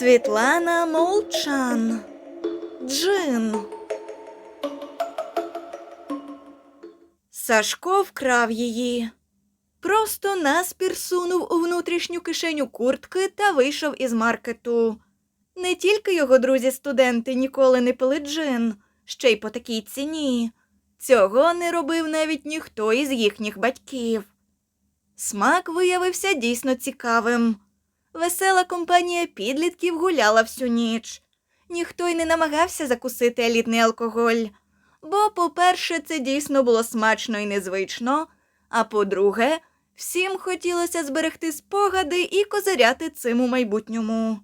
Світлана Молчан. Джин. Сашко вкрав її. Просто наспір сунув у внутрішню кишеню куртки та вийшов із маркету. Не тільки його друзі-студенти ніколи не пили джин, ще й по такій ціні. Цього не робив навіть ніхто із їхніх батьків. Смак виявився дійсно цікавим. Весела компанія підлітків гуляла всю ніч. Ніхто й не намагався закусити елітний алкоголь. Бо, по-перше, це дійсно було смачно і незвично, а по-друге, всім хотілося зберегти спогади і козиряти цим у майбутньому.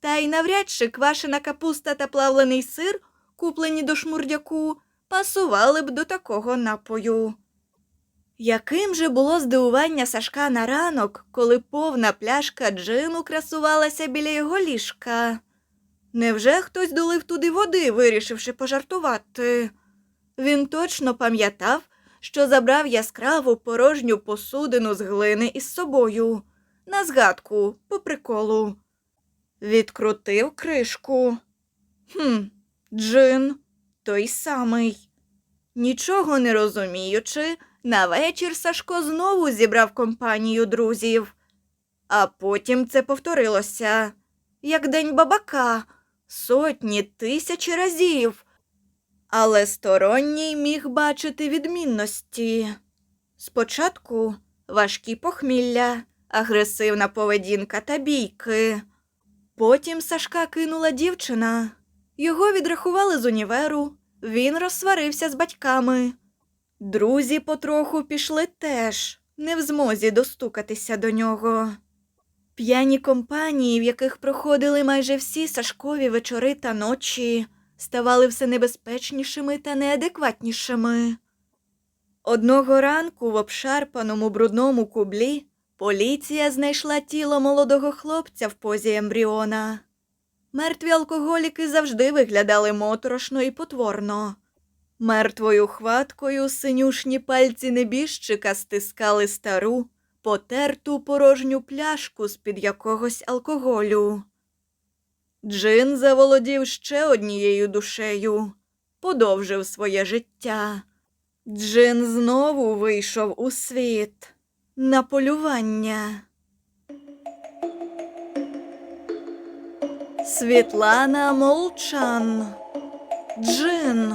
Та й навряд чи квашена капуста та плавлений сир, куплені до шмурдяку, пасували б до такого напою. Яким же було здивування Сашка на ранок, коли повна пляшка джину красувалася біля його ліжка? Невже хтось долив туди води, вирішивши пожартувати? Він точно пам'ятав, що забрав яскраву порожню посудину з глини із собою, на згадку, по приколу. Відкрутив кришку. Хм, джин, той самий. Нічого не розуміючи, на вечір Сашко знову зібрав компанію друзів. А потім це повторилося, як день бабака, сотні тисячі разів. Але сторонній міг бачити відмінності. Спочатку важкі похмілля, агресивна поведінка та бійки. Потім Сашка кинула дівчина. Його відрахували з універу, він розсварився з батьками. Друзі потроху пішли теж, не в змозі достукатися до нього. П'яні компанії, в яких проходили майже всі Сашкові вечори та ночі, ставали все небезпечнішими та неадекватнішими. Одного ранку в обшарпаному брудному кублі поліція знайшла тіло молодого хлопця в позі ембріона. Мертві алкоголіки завжди виглядали моторошно і потворно. Мертвою хваткою синюшні пальці небіжчика стискали стару, потерту порожню пляшку з-під якогось алкоголю. Джин заволодів ще однією душею, подовжив своє життя. Джин знову вийшов у світ на полювання. Світлана Молчан. Джин.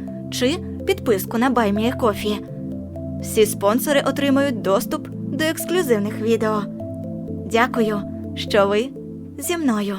чи підписку на BuyMeACoffee. Всі спонсори отримають доступ до ексклюзивних відео. Дякую, що ви зі мною.